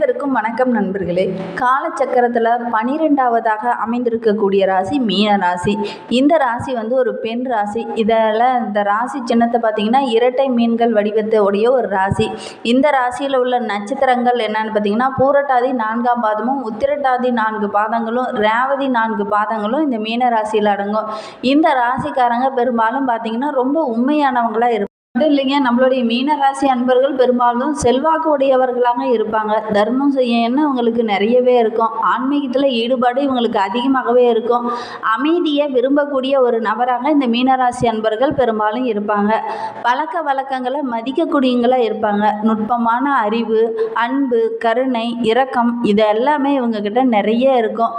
அனைவருக்கும் வணக்கம் நண்பர்களே. காலச்சக்கரத்தில் பனிரெண்டாவதாக அமைந்திருக்கக்கூடிய ராசி மீன ராசி. இந்த ராசி வந்து ஒரு பெண் ராசி. இதில் இந்த ராசி சின்னத்தை பார்த்தீங்கன்னா இரட்டை மீன்கள் வடிவத்தோடைய ஒரு ராசி. இந்த ராசியில் உள்ள நட்சத்திரங்கள் என்னன்னு பார்த்தீங்கன்னா பூரட்டாதி நான்காம் பாதமும் உத்திரட்டாதி நான்கு பாதங்களும் ரேவதி நான்கு பாதங்களும் இந்த மீன ராசியில் அடங்கும். இந்த ராசிக்காரங்க பெரும்பாலும் பார்த்தீங்கன்னா ரொம்ப உண்மையானவங்களாக இருப்பாங்க மட்டும் இல்லைங்க நம்மளுடைய மீன ராசி அன்பர்கள் பெரும்பாலும் செல்வாக்கு உடையவர்களாக இருப்பாங்க. தர்மம் செய்ய எண்ணம் இவங்களுக்கு நிறையவே இருக்கும். ஆன்மீகத்தில் ஈடுபாடு இவங்களுக்கு அதிகமாகவே இருக்கும். அமைதியை விரும்பக்கூடிய ஒரு நபராக இந்த மீனராசி அன்பர்கள் பெரும்பாலும் இருப்பாங்க. பழக்க வழக்கங்களை மதிக்கக்கூடியவங்களாக இருப்பாங்க. நுட்பமான அறிவு அன்பு கருணை இரக்கம் இது எல்லாமே இவங்கக்கிட்ட நிறைய இருக்கும்.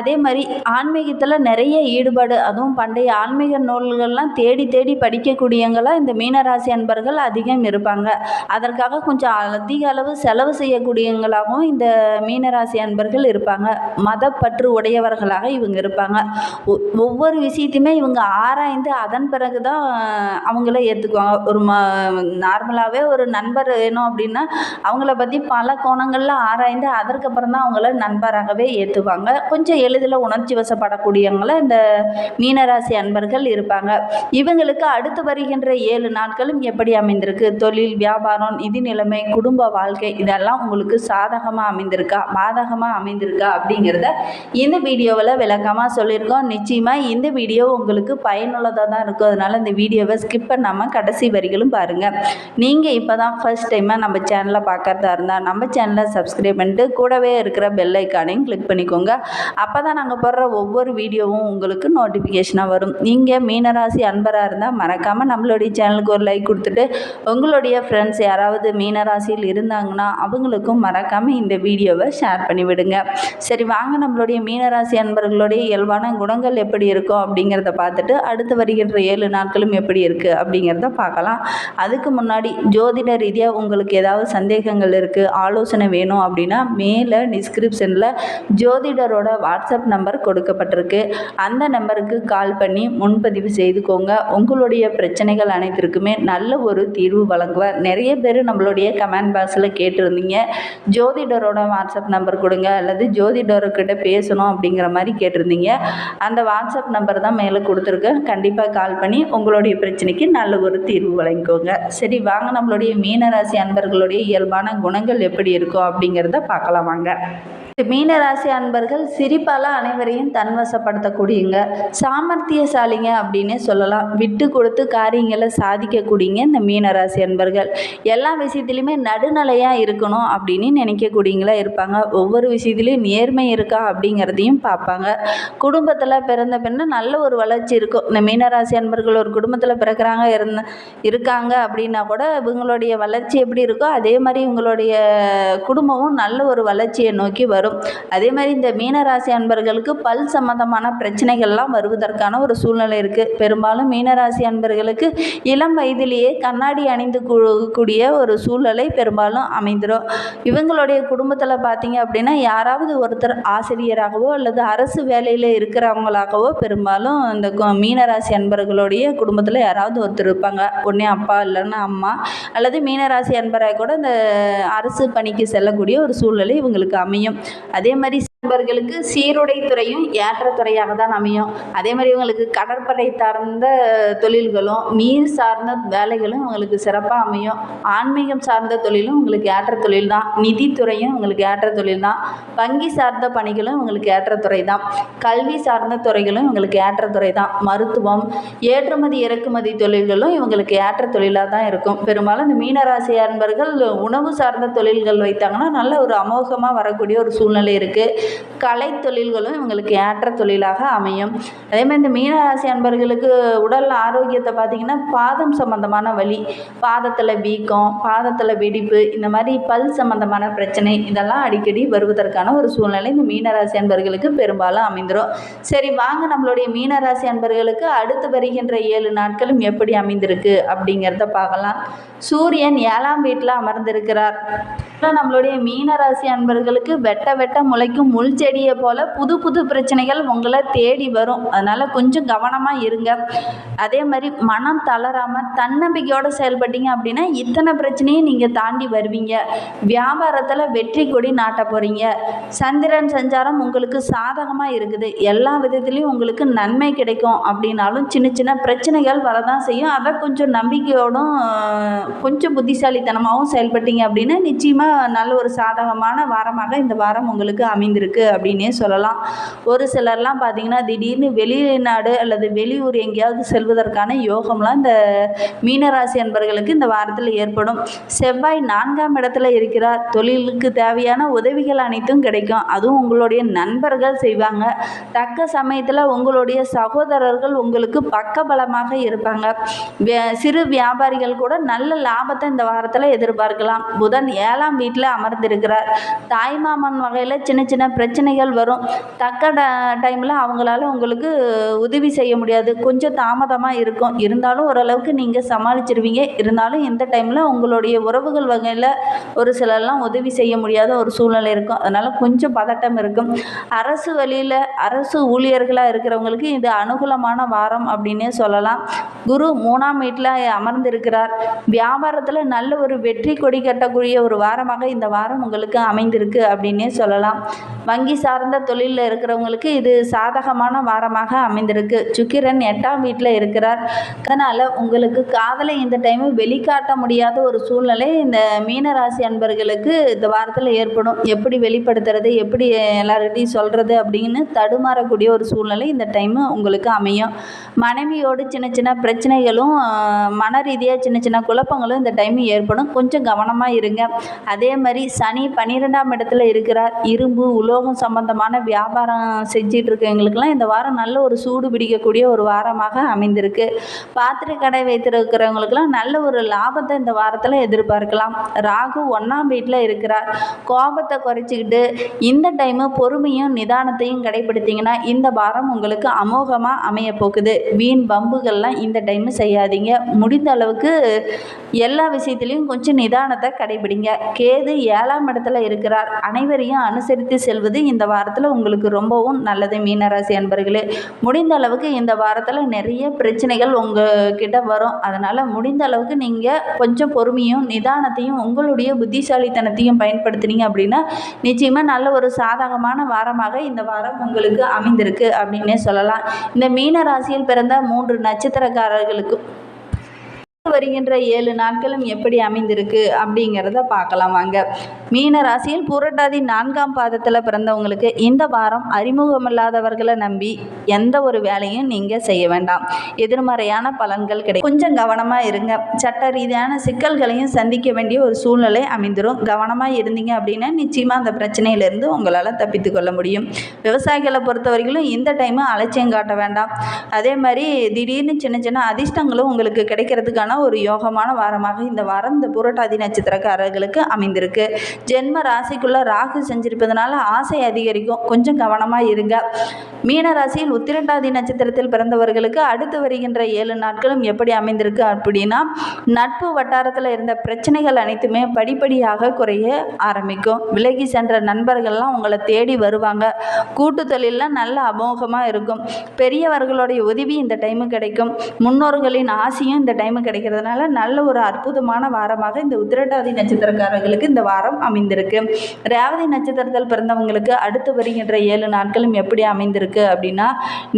அதே மாதிரி ஆன்மீகத்தில் நிறைய ஈடுபாடு அதுவும் பண்டைய ஆன்மீக நூல்கள்லாம் தேடி தேடி படிக்கக்கூடியவங்களாக இந்த மீனராசி அன்பர்கள் அதிகம் இருப்பாங்க. அதற்காக கொஞ்சம் அதிக அளவு செலவு செய்யக்கூடியவங்களாகவும் இந்த மீனராசி அன்பர்கள் இருப்பாங்க. மதப்பற்று உடையவர்களாக இவங்க இருப்பாங்க. ஒ- ஒவ்வொரு விஷயத்தையுமே இவங்க ஆராய்ந்து அதன் பிறகு தான் அவங்கள ஏற்றுக்குவாங்க ஒரு ம நார்மலாகவே ஒரு நண்பர் வேணும் அப்படின்னா அவங்கள பற்றி பல கோணங்களில் ஆராய்ந்து அதற்கப்புறம் தான் அவங்கள நண்பராகவே ஏற்றுவாங்க கொஞ்சம் எளிதில் உணர்ச்சி வசப்படக்கூடியவங்கள இந்த மீனராசி அன்பர்கள் இருப்பாங்க. இவங்களுக்கு அடுத்து வருகின்ற ஏழு நாள் நாட்களும் எப்படி அமைந்திருக்கு? தொழில் வியாபாரம் நிதி நிலைமை குடும்ப வாழ்க்கை இதெல்லாம் உங்களுக்கு சாதகமாக அமைந்திருக்கா? பாதகமாக அமைந்திருக்கா? அப்படிங்கிறத இந்த வீடியோவில் விளக்கமாக சொல்லியிருக்கோம். நிச்சயமாக இந்த வீடியோ உங்களுக்கு பயனுள்ளதாக தான் இருக்கும். அதனால் இந்த வீடியோவை ஸ்கிப் பண்ணாமல் கடைசி வரிகளும் பாருங்கள் நீங்கள் இப்போ தான் ஃபர்ஸ்ட் டைமாக நம்ம சேனலை பார்க்குறதா இருந்தால் நம்ம சேனலை சப்ஸ்கிரைப் பண்ணிட்டு கூடவே இருக்கிற பெல் ஐக்கானையும் கிளிக் பண்ணிக்கோங்க. அப்போ தான் நாங்கள் போடுற ஒவ்வொரு வீடியோவும் உங்களுக்கு நோட்டிஃபிகேஷனாக வரும். நீங்கள் மீனராசி அன்பராக இருந்தால் மறக்காமல் நம்மளுடைய சேனலுக்கு ஒரு லைக் கொடுத்துட்டு உங்களுடைய ஃப்ரெண்ட்ஸ் யாராவது மீனராசியில் இருந்தாங்கன்னா அவங்களுக்கும் மறக்காமல் இந்த வீடியோவை ஷேர் பண்ணி விடுங்க. சரி வாங்க நம்மளுடைய மீனராசி அன்பர்களுடைய இயல்பான குணங்கள் எப்படி இருக்கும் அப்படிங்கிறத பார்த்துட்டு அடுத்து வருகின்ற ஏழு நாட்களும் எப்படி இருக்குது அப்படிங்கிறத பார்க்கலாம். அதுக்கு முன்னாடி ஜோதிட ரீதியாக உங்களுக்கு ஏதாவது சந்தேகங்கள் இருக்குது ஆலோசனை வேணும் அப்படின்னா மேலே டிஸ்கிரிப்ஷனில் ஜோதிடரோட வாட்ஸ்அப் நம்பர் கொடுக்கப்பட்டிருக்கு. அந்த நம்பருக்கு கால் பண்ணி முன்பதிவு செய்துக்கோங்க. உங்களுடைய பிரச்சனைகள் அனைத்திற்கும் நல்ல ஒரு தீர்வு வழங்குவார். நிறைய பேர் நம்மளுடைய கமெண்ட் பாக்ஸில் கேட்டிருந்தீங்க. ஜோதிடரோட வாட்ஸ்அப் நம்பர் கொடுங்க அல்லது ஜோதிடர்கிட்ட பேசணும் அப்படிங்கிற மாதிரி கேட்டிருந்தீங்க. அந்த வாட்ஸ்அப் நம்பர் தான் மேலே கொடுத்துருக்கேன் கண்டிப்பாக கால் பண்ணி உங்களுடைய பிரச்சனைக்கு நல்ல ஒரு தீர்வு வழங்கிக்கோங்க. சரி வாங்க. நம்மளுடைய மீனராசி அன்பர்களுடைய இயல்பான குணங்கள் எப்படி இருக்கும் அப்படிங்கிறத பார்க்கலாம். வாங்க. மீனராசி அன்பர்கள் சிரிப்பால் அனைவரையும் தன்வசப்படுத்தக்கூடியங்க. சாமர்த்தியசாலிங்க அப்படின்னே சொல்லலாம். விட்டு கொடுத்து காரியங்களை சாதிக்கக்கூடியங்க இந்த மீனராசி அன்பர்கள். எல்லா விஷயத்துலையுமே நடுநிலையாக இருக்கணும் அப்படின்னு நினைக்கக்கூடியங்களா இருப்பாங்க. ஒவ்வொரு விஷயத்துலையும் நேர்மை இருக்கா அப்படிங்கிறதையும் பார்ப்பாங்க. குடும்பத்தில் பிறந்த பின்ன நல்ல ஒரு வளர்ச்சி இருக்கும். இந்த மீனராசி அன்பர்கள் ஒரு குடும்பத்தில் பிறக்கிறாங்க இருந்த இருக்காங்க அப்படின்னா கூட இவங்களுடைய வளர்ச்சி எப்படி இருக்கோ அதே மாதிரி இவங்களுடைய குடும்பமும் நல்ல ஒரு வளர்ச்சியை நோக்கி வரும். அதே மாதிரி இந்த மீனராசி அன்பர்களுக்கு பல் சம்பந்தமான பிரச்சனைகள்லாம் வருவதற்கான ஒரு சூழ்நிலை இருக்குது பெரும்பாலும் மீனராசி அன்பர்களுக்கு இளம் வயதிலேயே கண்ணாடி அணிந்து கூடிய ஒரு சூழ்நிலை பெரும்பாலும் அமைந்துடும் இவங்களுடைய குடும்பத்தில் பார்த்தீங்க அப்படின்னா யாராவது ஒருத்தர் ஆசிரியராகவோ அல்லது அரசு வேலையில் இருக்கிறவங்களாகவோ பெரும்பாலும் இந்த கு- மீனராசி அன்பர்களுடைய குடும்பத்தில் யாராவது ஒருத்தர் இருப்பாங்க. ஒன்றே அப்பா இல்லைன்னா அம்மா அல்லது மீனராசி அன்பராக கூட இந்த அரசு பணிக்கு செல்லக்கூடிய ஒரு சூழ்நிலை இவங்களுக்கு அமையும். அதே மாதிரி நண்பர்களுக்கு சீருடை துறையும் ஏற்ற துறையாக தான் அமையும். அதே மாதிரி இவங்களுக்கு கடற்படை சார்ந்த தொழில்களும் நீர் சார்ந்த வேலைகளும் இவங்களுக்கு சிறப்பாக அமையும். ஆன்மீகம் சார்ந்த தொழிலும் உங்களுக்கு ஏற்ற தொழில் தான். நிதித்துறையும் உங்களுக்கு ஏற்ற தொழில் தான். வங்கி சார்ந்த பணிகளும் உங்களுக்கு ஏற்ற துறை தான். கல்வி சார்ந்த துறைகளும் இவங்களுக்கு ஏற்ற துறை தான். மருத்துவம் ஏற்றுமதி இறக்குமதி தொழில்களும் இவங்களுக்கு ஏற்ற தொழிலாக தான் இருக்கும். பெரும்பாலும் இந்த மீனராசி அன்பர்கள் உணவு சார்ந்த தொழில்கள் வைத்தாங்கன்னா நல்ல ஒரு அமோகமாக வரக்கூடிய ஒரு சூழ்நிலை இருக்குது கலை தொழில்களும் இவங்களுக்கு ஏற்ற தொழிலாக அமையும். அதே மாதிரி இந்த மீனராசி அன்பர்களுக்கு உடல் ஆரோக்கியத்தை பார்த்திங்கன்னா பாதம் சம்பந்தமான வலி பாதத்தில் வீக்கம் பாதத்தில் வெடிப்பு இந்த மாதிரி பல் சம்பந்தமான பிரச்சனை இதெல்லாம் அடிக்கடி வருவதற்கான ஒரு சூழ்நிலை இந்த மீனராசி அன்பர்களுக்கு பெரும்பாலும் அமைந்துடும் சரி வாங்க நம்மளுடைய மீனராசி அன்பர்களுக்கு அடுத்து வருகின்ற ஏழு நாட்களும் எப்படி அமைந்திருக்கு அப்படிங்கிறத பார்க்கலாம். சூரியன் ஏழாம் வீட்டில் அமர்ந்திருக்கிறார். அப்புறம் நம்மளுடைய மீனராசி அன்பர்களுக்கு வெட்ட வெட்ட முளைக்கும் முள் செடியை போல் புது புது பிரச்சனைகள் உங்களை தேடி வரும். அதனால் கொஞ்சம் கவனமாக இருங்க. அதே மாதிரி மனம் தளராமல் தன்னம்பிக்கையோடு செயல்பட்டீங்க அப்படின்னா இத்தனை பிரச்சனையும் நீங்கள் தாண்டி வருவீங்க. வியாபாரத்தில் வெற்றி கொடி நாட்ட போகிறீங்க சந்திரன் சஞ்சாரம் உங்களுக்கு சாதகமாக இருக்குது. எல்லா விதத்துலேயும் உங்களுக்கு நன்மை கிடைக்கும் அப்படின்னாலும் சின்ன சின்ன பிரச்சனைகள் வரதான் செய்யும். அதை கொஞ்சம் நம்பிக்கையோடும் கொஞ்சம் புத்திசாலித்தனமாகவும் செயல்பட்டீங்க அப்படின்னா நிச்சயமாக நல்ல ஒரு சாதகமான வாரமாக இந்த வாரம் உங்களுக்கு அமைந்திருக்கு அப்படின்னே சொல்லலாம். ஒரு சிலர்லாம் பார்த்தீங்கன்னா திடீர்னு வெளிநாடு அல்லது வெளியூர் எங்கேயாவது செல்வதற்கான யோகம்லாம் இந்த மீனராசி அன்பர்களுக்கு இந்த வாரத்தில் ஏற்படும். செவ்வாய் நான்காம் இடத்துல இருக்கிறார். தொழிலுக்கு தேவையான உதவிகள் அனைத்தும் கிடைக்கும். அதுவும் உங்களுடைய நண்பர்கள் செய்வாங்க. தக்க சமயத்தில் உங்களுடைய சகோதரர்கள் உங்களுக்கு பக்கபலமாக இருப்பாங்க. சிறு வியாபாரிகள் கூட நல்ல லாபத்தை இந்த வாரத்தில் எதிர்பார்க்கலாம். புதன் ஏழாம் வீட்டில் அமர்ந்திருக்கிறார். தாய்மாமன் வகையில் சின்ன சின்ன பிரச்சனைகள் வரும். தக்க டைமில் அவங்களால உங்களுக்கு உதவி செய்ய முடியாது. கொஞ்சம் தாமதமாக இருக்கும். இருந்தாலும் ஓரளவுக்கு நீங்கள் சமாளிச்சிருவீங்க. இருந்தாலும் இந்த டைமில் உங்களுடைய உறவுகள் வகையில் ஒரு சிலர்லாம் உதவி செய்ய முடியாத ஒரு சூழ்நிலை இருக்கும். அதனால் கொஞ்சம் பதட்டம் இருக்கும். அரசு வழியில் அரசு ஊழியர்களாக இருக்கிறவங்களுக்கு இது அனுகூலமான வாரம் அப்படின்னே சொல்லலாம். குரு மூணாம் வீட்டில் அமர்ந்திருக்கிறார். வியாபாரத்தில் நல்ல ஒரு வெற்றி கொடி கட்டக்கூடிய ஒரு வாரம் வாரமாக இந்த வாரம் உங்களுக்கு அமைந்திருக்கு அப்படின்னே சொல்லலாம். வங்கி சார்ந்த தொழிலில் இருக்கிறவங்களுக்கு இது சாதகமான வாரமாக அமைந்திருக்கு. சுக்கிரன் எட்டாம் வீட்டில் இருக்கிறார். அதனால் உங்களுக்கு காதலை இந்த டைமு வெளிக்காட்ட முடியாத ஒரு சூழ்நிலை இந்த மீனராசி அன்பர்களுக்கு இந்த வாரத்தில் ஏற்படும். எப்படி வெளிப்படுத்துறது எப்படி எல்லார்கிட்டையும் சொல்கிறது அப்படின்னு தடுமாறக்கூடிய ஒரு சூழ்நிலை இந்த டைமு உங்களுக்கு அமையும். மனைவியோடு சின்ன சின்ன பிரச்சனைகளும் மன ரீதியாக சின்ன சின்ன குழப்பங்களும் இந்த டைமு ஏற்படும். கொஞ்சம் கவனமாக இருங்க. அதே மாதிரி சனி பன்னிரெண்டாம் இடத்துல இருக்கிறார். இரும்பு உலோகம் சம்பந்தமான வியாபாரம் செஞ்சிட்டு இருக்கவங்களுக்கெல்லாம் இந்த வாரம் நல்ல ஒரு சூடு பிடிக்கக்கூடிய ஒரு வாரமாக அமைந்திருக்கு. பாத்திர கடை வைத்திருக்கிறவங்களுக்கெல்லாம் நல்ல ஒரு லாபத்தை இந்த வாரத்தில் எதிர்பார்க்கலாம். ராகு ஒன்றாம் வீட்டில் இருக்கிறார். கோபத்தை குறைச்சிக்கிட்டு இந்த டைமு பொறுமையும் நிதானத்தையும் கடைபிடித்தீங்கன்னா இந்த வாரம் உங்களுக்கு அமோகமாக அமைய போகுது. வீண் பம்புகள்லாம் இந்த டைமு செய்யாதீங்க. முடிந்த அளவுக்கு எல்லா விஷயத்துலையும் கொஞ்சம் நிதானத்தை கடைபிடிங்க கேது ஏழாம் இடத்துல இருக்கிறார். அனைவரையும் அனுசரித்து செல்வது இந்த வாரத்தில் உங்களுக்கு ரொம்பவும் நல்லது மீனராசி அன்பர்களே. முடிந்த அளவுக்கு இந்த வாரத்தில் நிறைய பிரச்சனைகள் உங்ககிட்ட வரும். அதனால் முடிந்த அளவுக்கு நீங்கள் கொஞ்சம் பொறுமையும் நிதானத்தையும் உங்களுடைய புத்திசாலித்தனத்தையும் பயன்படுத்துனீங்க அப்படின்னா நிச்சயமாக நல்ல ஒரு சாதகமான வாரமாக இந்த வாரம் உங்களுக்கு அமைந்திருக்கு அப்படின்னே சொல்லலாம். இந்த மீனராசியில் பிறந்த மூன்று நட்சத்திரக்காரர்களுக்கு வருகின்ற ஏழு நாட்களும் எப்படி அமைந்திருக்கு அப்படிங்கிறத பார்க்கலாம் வாங்க. மீன ராசியில் புரட்டாதி நான்காம் பாதத்தில் பிறந்தவங்களுக்கு இந்த வாரம் அறிமுகமில்லாதவர்களை நம்பி எந்த ஒரு வேலையும் நீங்கள் செய்ய வேண்டாம். எதிர்மறையான பலன்கள் கிடைக்கும். கொஞ்சம் கவனமாக இருங்க. சட்ட ரீதியான சிக்கல்களையும் சந்திக்க வேண்டிய ஒரு சூழ்நிலை அமைந்துடும் கவனமாக இருந்தீங்க அப்படின்னா நிச்சயமாக அந்த பிரச்சனையிலேருந்து உங்களால் தப்பித்து கொள்ள முடியும். விவசாயிகளை பொறுத்தவரையிலும் இந்த டைமு அலட்சியம் காட்ட வேண்டாம். அதே மாதிரி திடீர்னு சின்ன சின்ன அதிர்ஷ்டங்களும் உங்களுக்கு கிடைக்கிறதுக்கான ஒரு யோகமான வாரமாக இந்த வாரம் இந்த புரட்டாதி நட்சத்திரக்காரர்களுக்கு அமைந்திருக்கு. ஜென்ம ராசிக்குள்ள ராகு செஞ்சிருப்பதனால ஆசை அதிகரிக்கும். கொஞ்சம் கவனமாக இருங்க. மீன ராசியில் உத்திரட்டாதி நட்சத்திரத்தில் பிறந்தவர்களுக்கு அடுத்து வருகின்ற ஏழு நாட்களும் எப்படி அமைந்திருக்கு அப்படின்னா நட்பு வட்டாரத்தில் இருந்த பிரச்சனைகள் அனைத்துமே படிப்படியாக குறைய ஆரம்பிக்கும். விலகி சென்ற நண்பர்கள்லாம் உங்களை தேடி வருவாங்க. கூட்டு தொழிலில் நல்ல அமோகமாக இருக்கும். பெரியவர்களுடைய உதவி இந்த டைமு கிடைக்கும். முன்னோர்களின் ஆசையும் இந்த டைமு கிடைக்கிறதுனால நல்ல ஒரு அற்புதமான வாரமாக இந்த உத்திரட்டாதி நட்சத்திரக்காரர்களுக்கு இந்த வாரம் அமைந்திருக்கு. ரேவதி நட்சத்திரத்தில் பிறந்தவங்களுக்கு அடுத்து வருகின்ற ஏழு நாட்களும் எப்படி அமைந்திருக்கு அப்படின்னா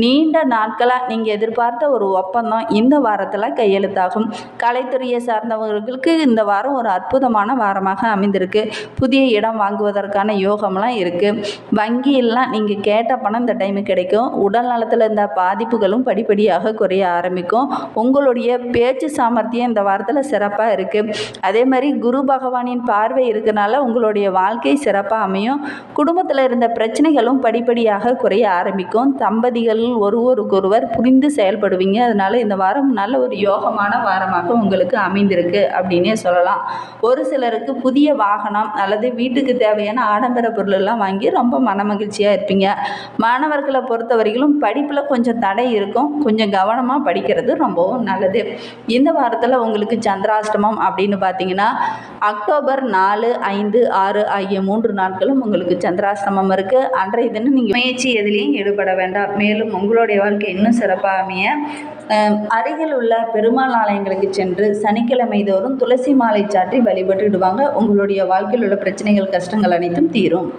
நீண்ட நாட்களாக நீங்கள் எதிர்பார்த்த ஒரு ஒப்பந்தம் இந்த வாரத்தில் கையெழுத்தாகும். கலைத்துறையை சார்ந்தவர்களுக்கு இந்த வாரம் ஒரு அற்புதமான வாரமாக அமைந்திருக்கு. புதிய இடம் வாங்குவதற்கான யோகம்லாம் இருக்குது வங்கியிலாம் நீங்கள் கேட்ட பணம் இந்த டைமு கிடைக்கும். உடல் நலத்தில் இருந்த பாதிப்புகளும் படிப்படியாக குறைய ஆரம்பிக்கும். உங்களுடைய பேச்சு சாமர்த்தியம் இந்த வாரத்தில் சிறப்பாக இருக்குது அதே மாதிரி குரு பகவானின் பார்வை இருக்கனால உங்களுடைய வாழ்க்கை சிறப்பாக அமையும். குடும்பத்தில் இருந்த பிரச்சனைகளும் படிப்படியாக குறைய ஆரம்பிக்கும். தம்பதிகள் ஒருவருக்கொருவர் புரிந்து செயல்படுவீங்க. அதனால் இந்த வாரம் நல்ல ஒரு யோகமான வாரமாக உங்களுக்கு அமைந்திருக்கு அப்படின்னே சொல்லலாம். ஒரு சிலருக்கு புதிய வாகனம் அல்லது வீட்டுக்கு தேவையான ஆடம்பர பொருளெல்லாம் வாங்கி ரொம்ப மனமகிழ்ச்சியாக இருப்பீங்க. மாணவர்களை பொறுத்தவரையிலும் படிப்பில் கொஞ்சம் தடை இருக்கும். கொஞ்சம் கவனமாக படிக்கிறது ரொம்பவும் நல்லது. இந்த வாரம் வாரத்தில் உங்களுக்கு சந்திராஷ்டமம் அப்படின்னு பார்த்தீங்கன்னா அக்டோபர் நாலு ஐந்து ஆறு ஆகிய மூன்று நாட்களும் உங்களுக்கு சந்திராஷ்டமம் இருக்குது அன்றைய தினம் நீங்கள் முயற்சி எதுலேயும் ஈடுபட வேண்டாம். மேலும் உங்களுடைய வாழ்க்கை இன்னும் சிறப்பாக அமைய அருகில் உள்ள பெருமாள் ஆலயங்களுக்கு சென்று சனிக்கிழமை தோறும் துளசி மாலை சாற்றி வழிபட்டுடுவாங்க. உங்களுடைய வாழ்க்கையில் உள்ள பிரச்சனைகள் கஷ்டங்கள் அனைத்தும் தீரும்.